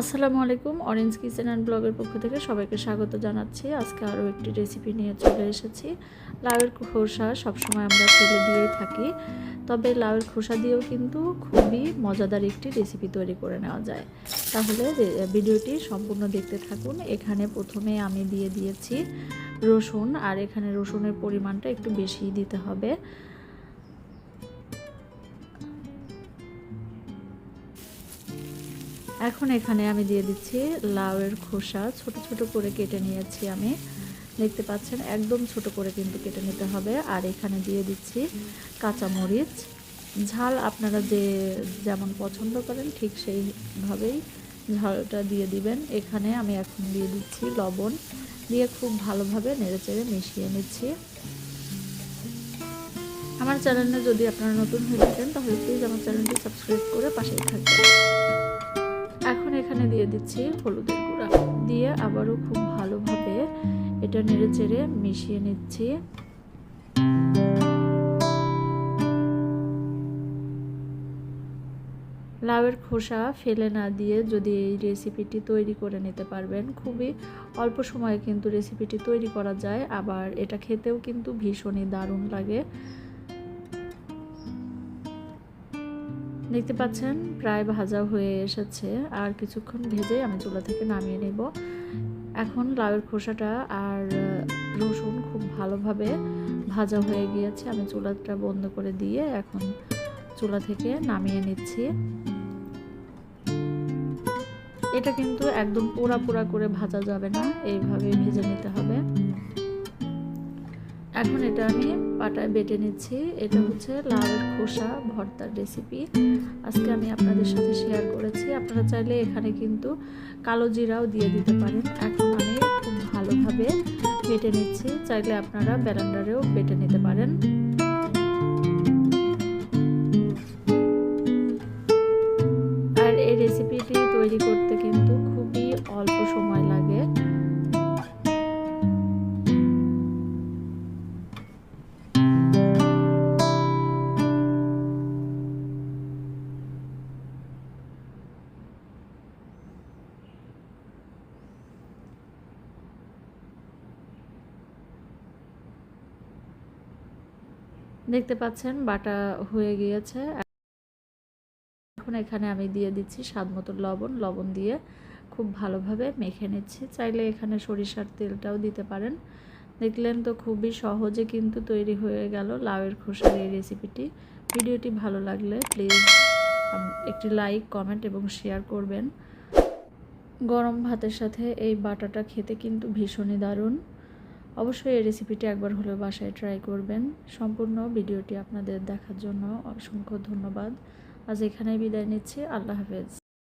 আসসালামু আলাইকুম orange kitchen and ব্লগের পক্ষ থেকে সবাইকে স্বাগত জানাচ্ছি। আজকে আরও একটি রেসিপি নিয়ে চলে এসেছি। লাউয়ের খোসা সবসময় আমরা ফেলে দিয়েই থাকি, তবে লাউয়ের খোসা দিয়েও কিন্তু খুবই মজাদার একটি রেসিপি তৈরি করে নেওয়া যায়। তাহলে ভিডিওটি সম্পূর্ণ দেখতে থাকুন। এখানে প্রথমে আমি দিয়ে দিয়েছি রসুন, আর এখানে রসুনের পরিমাণটা একটু বেশিই দিতে হবে। এখন এখানে আমি দিয়ে দিচ্ছি লাউয়ের খোসা। ছোট ছোট করে কেটে নিয়েছি আমি। দেখতে পাচ্ছেন, একদম ছোট করে কিন্তু কেটে নিতে হবে। আর এখানে দিয়ে দিচ্ছি কাঁচামরিচ। ঝাল আপনারা যে যেমন পছন্দ করেন ঠিক সেইভাবেই ঝালটা দিয়ে দিবেন। এখানে আমি এখন দিয়ে দিচ্ছি লবণ। দিয়ে খুব ভালোভাবে নেড়েচেড়ে মিশিয়ে নিচ্ছি। আমার চ্যানেলে যদি আপনারা নতুন হয়ে থাকেন, তাহলে প্লিজ আমার চ্যানেলটি সাবস্ক্রাইব করে পাশেই থাকবেন। এখন এখানে দিয়ে দিচ্ছি হলুদের গুঁড়া। দিয়ে আবারও খুব ভালোভাবে এটা নেড়ে চেড়ে মিশিয়ে নিচ্ছি। লাউয়ের খোসা ফেলে না দিয়ে যদি এই রেসিপিটি তৈরি করে নিতে পারবেন, খুবই অল্প সময়ে কিন্তু রেসিপিটি তৈরি করা যায়। আবার এটা খেতেও কিন্তু ভীষণই দারুণ লাগে। দেখতে পাচ্ছেন, প্রায় ভাজা হয়ে এসেছে। আর কিছুক্ষণ ভেজে আমি চুলা থেকে নামিয়ে নেব। এখন লাউয়ের খোসাটা আর রসুন খুব ভালোভাবে ভাজা হয়ে গিয়েছে। আমি চুলাটা বন্ধ করে দিয়ে এখন চুলা থেকে নামিয়ে নিচ্ছি। এটা কিন্তু একদম পোড়া পোড়া করে ভাজা যাবে না। এইভাবে ভেজে নিতে হবে। এখন এটা আমি পাটায় বেটে নিচ্ছি। এটা হচ্ছে লাউয়ের খোসা ভর্তার রেসিপি আজকে আমি আপনাদের সাথে শেয়ার করেছি। আপনারা চাইলে এখানে কিন্তু কালো জিরাও দিয়ে দিতে পারেন। এখন আমি খুব ভালোভাবে বেটে নিচ্ছি। চাইলে আপনারা ব্যালেন্ডারেও বেটে নিতে পারেন। আর এই রেসিপিটি তৈরি করতে কিন্তু খুবই অল্প সময় লাগে। দেখতে পাচ্ছেন, বাটা হয়ে গিয়েছে। এখন এখানে আমি দিয়ে দিচ্ছি স্বাদ মতো লবণ। লবণ দিয়ে খুব ভালোভাবে মেখে নিচ্ছি। চাইলে এখানে সরিষার তেলটাও দিতে পারেন। দেখলেন তো খুবই সহজে কিন্তু তৈরি হয়ে গেল লাউয়ের খোসার এই রেসিপিটি। ভিডিওটি ভালো লাগলে প্লিজ একটি লাইক, কমেন্ট এবং শেয়ার করবেন। গরম ভাতের সাথে এই বাটাটা খেতে কিন্তু ভীষণই দারুণ। অবশ্যই এই রেসিপিটি একবার হলেও বাসায় ট্রাই করবেন। সম্পূর্ণ ভিডিওটি আপনাদের দেখার জন্য অসংখ্য ধন্যবাদ। আজ এখানেই বিদায় নিচ্ছি। আল্লাহ হাফেজ।